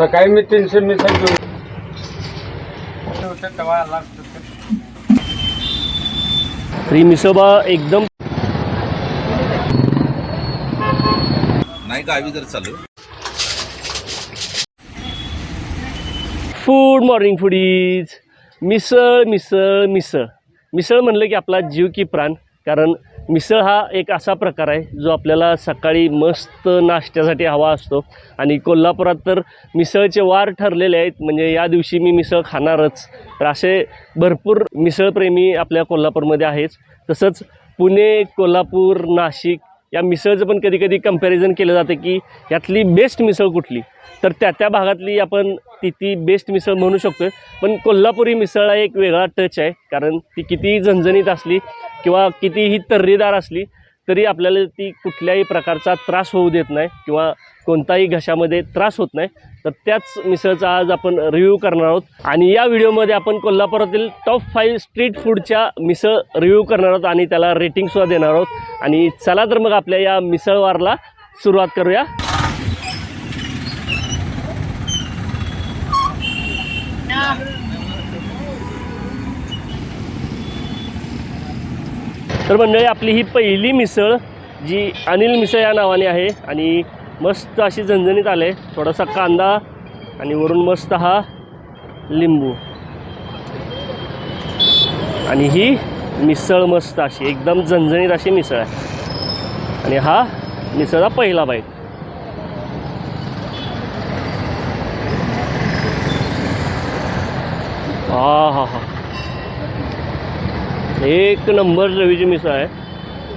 सकाळी मी तीनशे मिसळ घेऊन होते तेव्हा आला असतो ते. तर मिसळबा एकदम नाही गावी जर चालू good morning foodies misal misal misal misal म्हणलं की आपला जीव की प्राण कारण मिसळ हा एक असा प्रकार आहे जो आपल्याला सकाळी मस्त नाश्त्यासाठी हवा असतो. आणि कोल्हापुरात तर मिसळचे वार ठरलेले आहेत म्हणजे या दिवशी मी मिसळ खाणारच. तर असे भरपूर मिसळप्रेमी आपल्या कोल्हापूरमध्ये आहेच तसंच पुणे कोल्हापूर नाशिक या मिसळचं पण कधी कधी कंपॅरिझन केलं जातं की यातली बेस्ट मिसळ कुठली? तर त्या त्या भागातली आपण ती ती बेस्ट मिसळ म्हणू शकतो पण कोल्हापुरी मिसळला एक वेगळा टच आहे. कारण ती कितीही झणझणीत असली किंवा कितीही तर्रीदार असली तरी आपल्याला ती कुठल्याही प्रकारचा त्रास होऊ देत नाही किंवा कोणताही घशामध्ये त्रास होत नाही. तर त्याच मिसळचा आज आपण रिव्ह्यू करणार आहोत. आणि या व्हिडिओमध्ये आपण कोल्हापुरातील टॉप फाईव्ह स्ट्रीट फूडच्या मिसळ रिव्ह्यू करणार आहोत आणि त्याला रेटिंगसुद्धा देणार आहोत. आणि चला तर मग आपल्या या मिसळवारला सुरुवात करूया. तर मंडळी आपली ही पहिली मिसळ जी अनिल मिसळ या नावाने आहे आणि मस्त अशी झणझणीत आले. थोडासा कांदा आणि वरून मस्त हा लिंबू. आणि ही मिसळ मस्त अशी एकदम झणझणीत अशी मिसळ आहे. आणि हा मिसळचा पहिला बाईट हा हा हा. एक नंबर चवीची मिसळ आहे.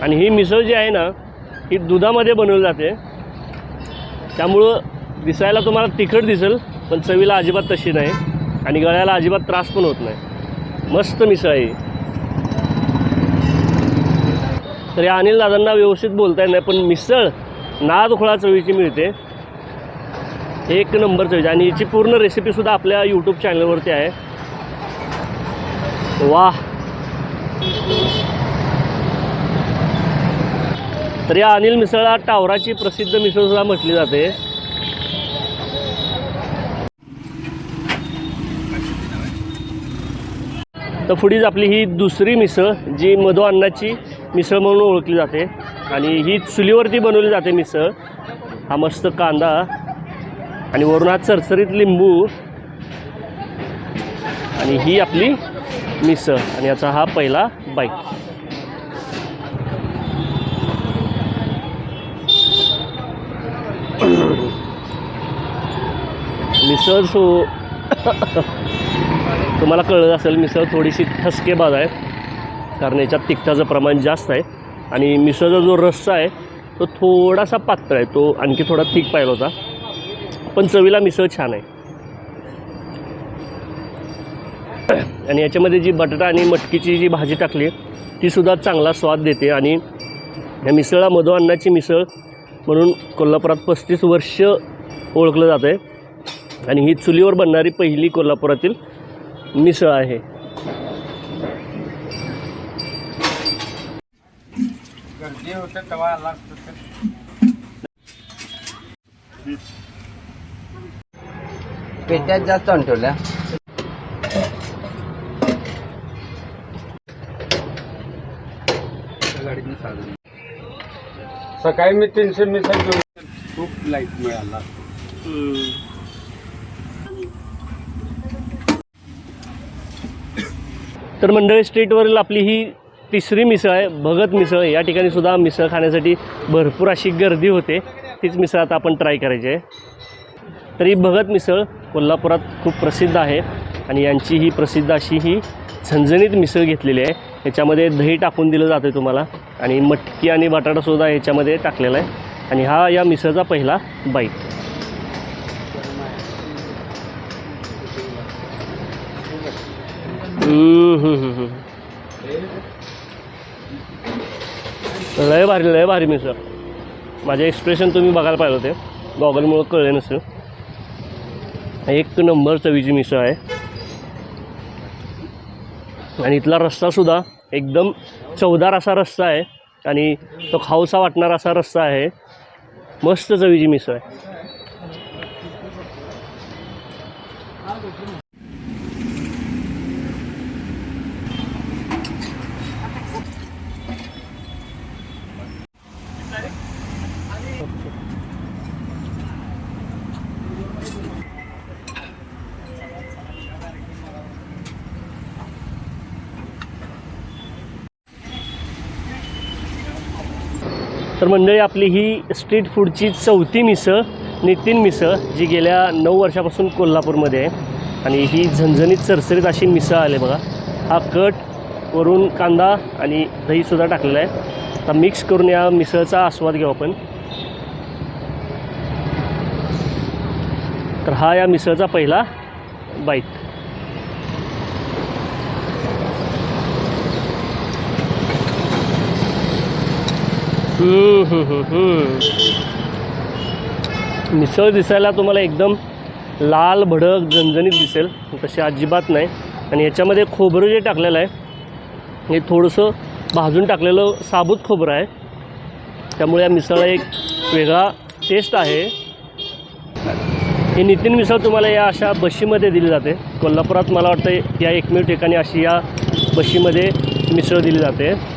आणि ही मिसळ जी आहे ना ही दुधामध्ये बनवली जाते. त्यामुळं दिसायला तुम्हाला तिखट दिसेल पण चवीला अजिबात तशी नाही. आणि गळ्याला अजिबात त्रास पण होत नाही. मस्त मिसळ आहे तर या अनिल दादांना व्यवस्थित बोलता येत नाही पण मिसळ नादखोळा चवीची मिळते. एक नंबर चवीची. आणि याची पूर्ण रेसिपीसुद्धा आपल्या यूट्यूब चॅनलवरती आहे. वाह! तर या अनिल मिसळला टावराची प्रसिद्ध मिसळ सुद्धा म्हटली जाते. तर पुढीच आपली ही दुसरी मिसळ जी मधु अन्नाची मिसळ म्हणून ओळखली जाते. आणि ही चुलीवरती बनवली जाते मिसळ. हा मस्त कांदा आणि वरून हा चरचरीत लिंबू. आणि ही आपली मिसळ आणि याचा हा पहिला बाईक मिसळ सो तुम्हाला कळलं असेल मिसळ थोडीशी ठसकेबाज आहे. कारण याच्यात तिखटाचं प्रमाण जास्त आहे. आणि मिसळचा जो रस्सा आहे तो थोडासा पातळ आहे. तो आणखी थोडा थिक पाहिला होता. पण चवीला मिसळ छान आहे. आणि याच्यामध्ये जी बटाटा आणि मटकीची जी भाजी टाकली तीसुद्धा चांगला स्वाद देते. आणि या मिसळला मधु अन्नाची मिसळ म्हणून कोल्हापुरात पस्तीस वर्ष ओळखलं जातं आहे आणि ही चुलीवर बनणारी पहिली कोल्हापुरातील मिसळ आहे. पेट्यात जास्त ठेवल्या. सकाळी मी तीनशे मिसळ घेऊन खूप लाइट मिळाला. तर मंडळी स्ट्रीटवरील आपली ही तिसरी मिसळ आहे भगत मिसळ. या ठिकाणी सुद्धा मिसळ खाण्यासाठी भरपूर अशी गर्दी होते. तीच मिसळ आता आपण ट्राय करायची आहे. तर ही भगत मिसळ कोल्हापुरात खूप प्रसिद्ध आहे आणि यांची ही प्रसिद्ध अशी ही झणझणीत मिसळ घेतलेली आहे. ह्याच्यामध्ये दही टाकून दिलं जातं आहे तुम्हाला. आणि मटकी आणि बटाटासुद्धा ह्याच्यामध्ये टाकलेला आहे. आणि हा या मिसळचा पहिला बाईट लय भारी लय भारी मिसळ. माझे एक्सप्रेशन तुम्ही बघायला पाहिजे होते. गॉगलमुळं कळले नसेल. एक नंबर चवीची मिसळ आहे. आणि इथला रस्सासुद्धा एकदम चवदार असा रस्सा आहे आणि तो खाऊसा वाटणारा असा रस्सा आहे. मस्त चवीची मिसळ आहे. तर मंडळी आपली ही स्ट्रीट फूडची चौथी मिसळ नितीन मिसळ जी गेल्या नऊ वर्षापासून कोल्हापूरमध्ये आहे. आणि ही झणझणीत चरचरीत अशी मिसळ आली बघा. हा कट वरून कांदा आणि दहीसुद्धा टाकलेला आहे. आता मिक्स करून या मिसळचा आस्वाद घेऊ आपण. तर हा या मिसळचा पहिला बाईट मिसळ दिसायला तुम्हाला एकदम लाल भडक झणझणीत दिसेल. तशी अजिबात नाही. आणि याच्यामध्ये खोबरं जे टाकलेलं आहे हे थोडंसं भाजून टाकलेलं साबूत खोबरं आहे. त्यामुळे या मिसळला एक वेगळा टेस्ट आहे. ही नितीन मिसळ तुम्हाला या अशा बशीमध्ये दिली जाते. कोल्हापुरात मला वाटतं या एकमेव ठिकाणी अशी या बशीमध्ये मिसळ दिली जाते.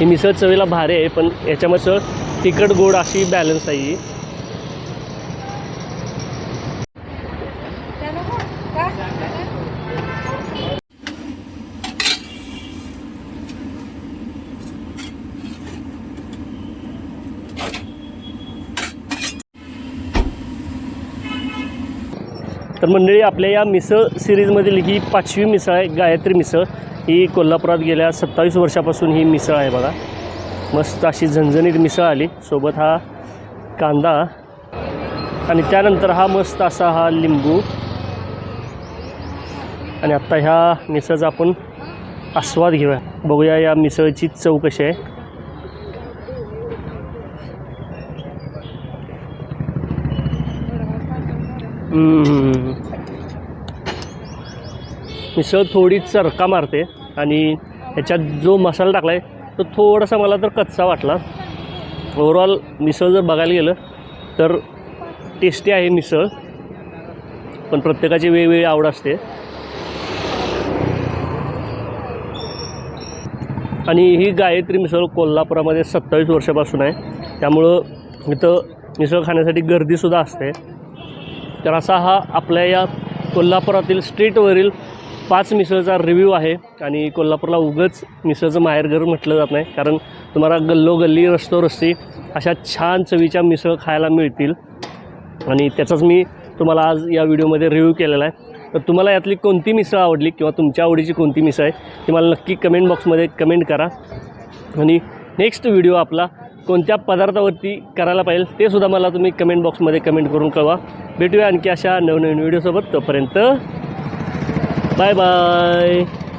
ही मिसळ चवीला भारी आहे पण याच्यामध्ये सर तिखट गोड अशी बॅलन्स आहे ही. मंडळी आपल्या या मिसळ सिरीजमधील ही पाचवी मिसळ आहे गायत्री मिसळ. ही कोल्हापुरात गेल्या सत्तावीस वर्षापासून ही मिसळ आहे बघा. मस्त अशी झणझणीत मिसळ आली. सोबत हा कांदा आणि त्यानंतर हा मस्त असा हा लिंबू. आणि आत्ता ह्या मिसळचा आपण आस्वाद घेऊया. बघूया या मिसळची चव कशी आहे. हम्म. मिसळ थोडी चरका मारते आणि ह्याच्यात जो मसाला टाकला आहे तो थोडासा मला तर कच्चा वाटला. ओवरऑल मिसळ जर बघायला गेलं तर टेस्टी आहे मिसळ. पण प्रत्येकाची वेगवेगळी आवड असते. आणि ही गायत्री मिसळ कोल्हापुरामध्ये सत्तावीस वर्षापासून आहे. त्यामुळं इथं मिसळ खाण्यासाठी गर्दीसुद्धा असते. तर असा हा आपल्या या कोल्हापुरातील स्ट्रीटवरील पाच मिसळचा रिव्ह्यू आहे आणि कोल्हापूरला उगंच मिसळचं माहेरघर म्हटलं जात नाही. कारण तुम्हाला गल्लोगल्ली रस्तोरस्ती अशा छान चवीच्या मिसळ खायला मिळतील. आणि त्याचाच मी तुम्हाला आज या व्हिडिओमध्ये रिव्ह्यू केलेला आहे. तर तुम्हाला यातली कोणती मिसळ आवडली किंवा तुमच्या आवडीची कोणती मिसळ आहे ती मला नक्की कमेंट बॉक्समध्ये कमेंट करा. आणि नेक्स्ट व्हिडिओ आपला कोणत्या पदार्थावरती करायला पाहिजे ते सुद्धा मला तुम्ही कमेंट बॉक्समध्ये कमेंट करून कळवा. भेटूया आणखी अशा नवनवीन व्हिडिओसोबत तोपर्यंत 拜拜。